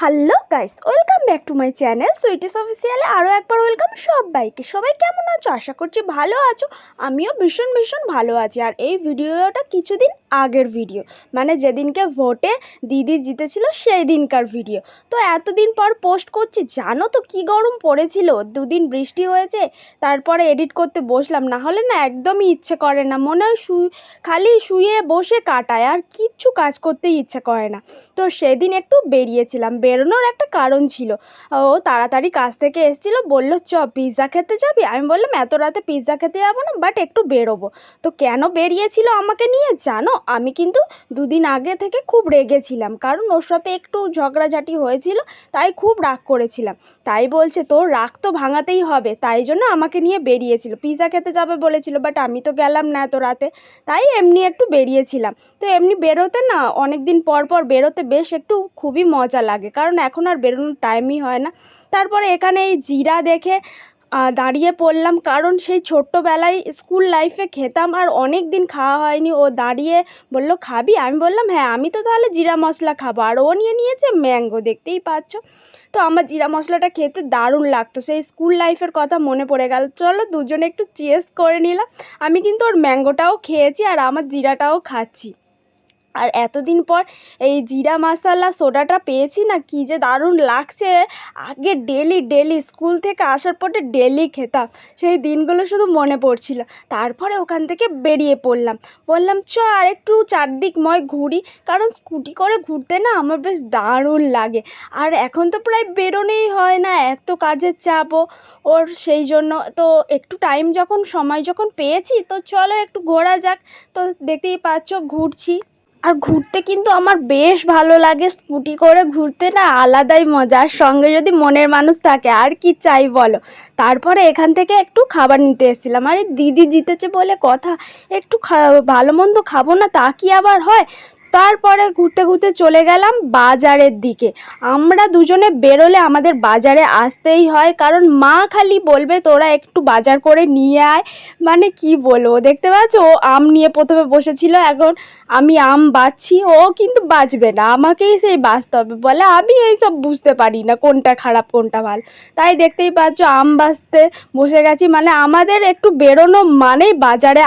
Hello guys, welcome back to my channel sweeties অফিসিয়ালে আরও একবার welcome সবাইকে। সবাই কেমন আছো? আশা করছি ভালো আছো। আমিও ভীষণ ভীষণ ভালো আছি। আর এই ভিডিওটা কিছুদিন আগের ভিডিও। মানে যেদিনকে ভোটে দিদি জিতেছিল সেই দিনকার ভিডিও। তো এতদিন পর পোস্ট করছি, জানো তো কি গরম পড়েছিল? দুদিন বৃষ্টি হয়েছে, তারপরে এডিট করতে বসলাম। না হলে না একদমই ইচ্ছে করে না, মনে হয় শুই, খালি শুয়ে বসে কাটায়, আর কিচ্ছু কাজ করতেই ইচ্ছে করে না। তো সেদিন একটু বেরিয়েছিলাম, বেরোনোর একটা কারণ ছিল। ও তাড়াতাড়ি কাজ থেকে এসেছিল, বলল, চ পিৎজা খেতে যাবি? আমি বললাম, এত রাতে পিৎজা খেতে যাব না বাট একটু বেরোবো। তো কেন বেরিয়েছিল আমাকে নিয়ে, জানো? আমি কিন্তু দুদিন আগে থেকে খুব রেগেছিলাম কারণ ওর সাথে একটু ঝগড়াঝাটি হয়েছিল, তাই খুব রাগ করেছিলাম। তাই বলছে, তোর রাগ তো ভাঙাতেই হবে, তাই জন্য আমাকে নিয়ে বেরিয়েছিল। পিৎজা খেতে যাবে বলেছিল বাট আমি তো গেলাম না এত রাতে। তাই এমনি একটু বেরিয়েছিলাম। তো এমনি বেরোতে না অনেক দিন পর পর বেরোতে বেশ একটু খুবই মজা লাগে, কারণ এখন আর বেরোনোর টাইমই হয় না। তারপরে এখানে এই জিরা দেখে দাঁড়িয়ে পড়লাম কারণ সেই ছোট্টবেলায় স্কুল লাইফে খেতাম আর অনেক দিন খাওয়া হয়নি। ও দাঁড়িয়ে বলল, খাবি? আমি বললাম হ্যাঁ আমি তো তাহলে জিরা মশলা খাব। আর ও নিয়ে নিয়েছে ম্যাঙ্গো, দেখতেই পাচ্ছ। তো আমার জিরা মশলাটা খেতে দারুণ লাগতো। সেই স্কুল লাইফের কথা মনে পড়ে গেল। চলো দুজনে একটু চেস করে নিলাম। আমি কিন্তু ওর ম্যাঙ্গোটাও খেয়েছি আর আমার জিরাটাও খাচ্ছি। আর এতদিন পর এই জিরা মশালা সোডাটা পেয়েছি না, কী যে দারুণ লাগছে। আগে ডেলি ডেলি স্কুল থেকে আসার পরে ডেলি খেতাম, সেই দিনগুলো শুধু মনে পড়ছিল। তারপরে ওখান থেকে বেরিয়ে পড়লাম। বললাম, চ, আর একটু চারদিক চারদিকময় ঘুরি, কারণ স্কুটি করে ঘুরতে না আমার বেশ দারুণ লাগে। আর এখন তো প্রায় বেরোনোই হয় না, এত কাজের চাপও। ওর সেই জন্য তো একটু টাইম যখন, সময় যখন পেয়েছি, তো চলো একটু ঘোরা যাক। তো দেখতেই পাচ্ছ, ঘুরছি। আর ঘুরতে কিন্তু আমার বেশ ভালো লাগে। স্কুটি করে ঘুরতে না আলাদাই মজার সঙ্গে যদি মনের মানুষ থাকে, আর কি চাই বলো? তারপরে এখান থেকে একটু খাবার নিতে এসেছিলাম। আরে দিদি জিতেছে বলে কথা। একটু ভালো মন্দ খাব না, তা কি আবার হয়? তারপরে ঘুরতে ঘুরতে চলে গেলাম বাজারের দিকে। আমরা দুজনে বেরোলে আমাদের বাজারে আসতেই হয়, কারণ মা খালি বলবে, তোরা একটু বাজার করে নিয়ে আয়। মানে কি বলব, দেখতে পাচ্ছ? ও আম নিয়ে প্রথমে বসেছিল, এখন আমি আম বাছছি ও কিন্তু বাঁচবে না। আমাকেই সেই বাঁচতে হবে বলে আমি এইসব বুঝতে পারি না, কোনটা খারাপ, কোনটা ভালো। তাই দেখতেই পাচ্ছ, আম বাছতে বসে গেছি। মানে আমাদের একটু বেরোনো মানেই বাজারে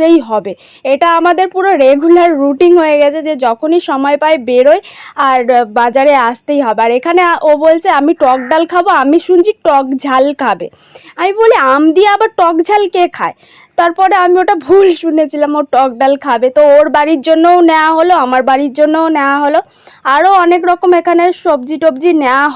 আসতেই হবে। এটা আমাদের পুরো রেগুলার রুটিন হয়ে গেছে যে যখনই সময় পাই বেরোই আর বাজারে আসতেই হবে। আর এখানে ও বলছে, আমি টক ডাল খাব, আমি শুনছি টক ঝাল খাবে। আমি বলি, আম দিয়ে আবার টক ঝাল কে খায়? তারপরে আমি ওটা ভুল শুনেছিলাম, ও টক ডাল খাবে। তো ওর বাড়ির জন্যও নেওয়া হলো, আমার বাড়ির জন্যও নেওয়া হলো। আরও অনেক রকম এখানে সবজি টবজি নেওয়া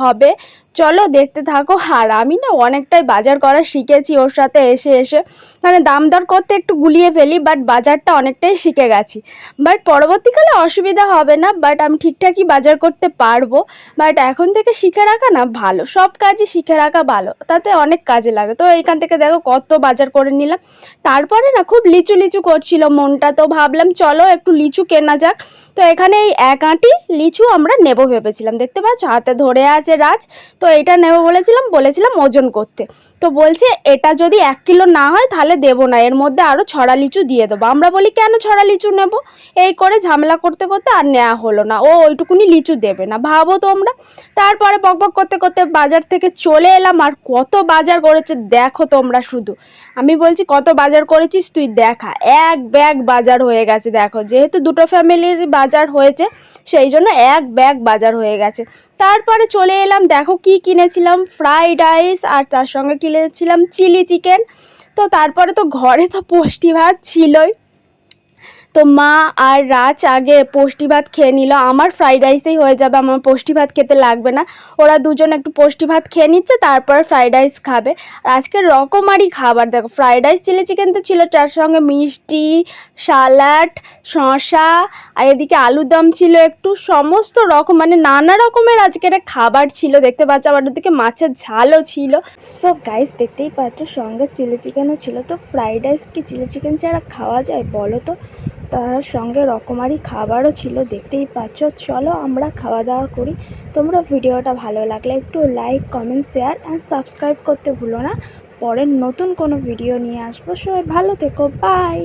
হবে। চলো দেখতে থাকো। আর আমি না অনেকটাই বাজার করা শিখেছি ওর সাথে এসে এসে। মানে দাম দর করতে একটু গুলিয়ে ফেলি বাট বাজারটা অনেকটাই শিখে গেছি। বাট পরবর্তীকালে অসুবিধা হবে না বাট আমি ঠিকঠাকই বাজার করতে পারব। বাট এখন থেকে শিখে রাখা না ভালো, সব কাজই শিখে রাখা ভালো। তাতে অনেক কাজে লাগে। তো এইখান থেকে দেখো কত বাজার করে নিলাম। তারপরে না খুব লিচু লিচু করছিল মনটা, তো ভাবলাম চলো একটু লিচু কেনা যাক। তো এখানে এই এক আঁটি লিচু আমরা নেব ভেবেছিলাম। দেখতে পাচ্ছ? হাতে ধরে আছে রাজ। তো এটা নেব বলেছিলাম বলেছিলাম ওজন করতে। তো বলছে, এটা যদি এক কিলো না হয় তাহলে দেবো না, এর মধ্যে আরও ছড়া লিচু দিয়ে দেবো। আমরা বলি, কেন ছড়া লিচু নেব? এই করে ঝামেলা করতে করতে আর নেওয়া হলো না, ও ওইটুকুনি লিচু দেবে না, ভাবো তোমরা। তারপরে বকবক করতে করতে বাজার থেকে চলে এলাম, আর কত বাজার করেছে দেখো তোমরা শুধু। আমি বলছি, কত বাজার করেছিস তুই দেখা। এক ব্যাগ বাজার হয়ে গেছে, দেখো। যেহেতু দুটো ফ্যামিলির বাজার হয়েছে, সেই জন্য এক ব্যাগ বাজার হয়ে গেছে। তারপরে চলে এলাম, দেখো কি কিনেছিলাম ফ্রাইড রাইস আর তার সঙ্গে কিনেছিলাম চিলি চিকেন তো তারপরে তো ঘরে তো পুষ্টি ভাত ছিলই। তো মা আর রাজ আগে পুষ্টি ভাত খেয়ে নিল। আমার ফ্রাইড রাইসেই হয়ে যাবে, আমার পুষ্টি ভাত খেতে লাগবে না। ওরা দুজন একটু পুষ্টি ভাত খেয়ে নিচ্ছে, তারপর ফ্রাইড রাইস খাবে। আর আজকে রকমারি খাবার, দেখো ফ্রাইড রাইস চিলি চিকেন তো ছিল, তার সঙ্গে মিষ্টি সালাড শসা, আর এদিকে আলুর দম ছিল একটু। সমস্ত রকম মানে নানা রকমের আজকের খাবার ছিল, দেখতে পাচ্ছ, আবার ওদিকে মাছের ঝালও ছিল। সো গাইস দেখতেই পাচ্ছ, সঙ্গে চিলি চিকেনও ছিল। তো ফ্রাইড রাইস কি চিলি চিকেন ছাড়া খাওয়া যায়, বলো তো? তার সঙ্গে রকমারি খাবারও ছিল, দেখতেই পাচ্ছ। চলো আমরা খাওয়া দাওয়া করি। তোমরা ভিডিওটা ভালো লাগলে একটু like comment share and subscribe করতে ভুলো না। পরের নতুন কোনো ভিডিও নিয়ে আসব। সবাই ভালো থেকো। বাই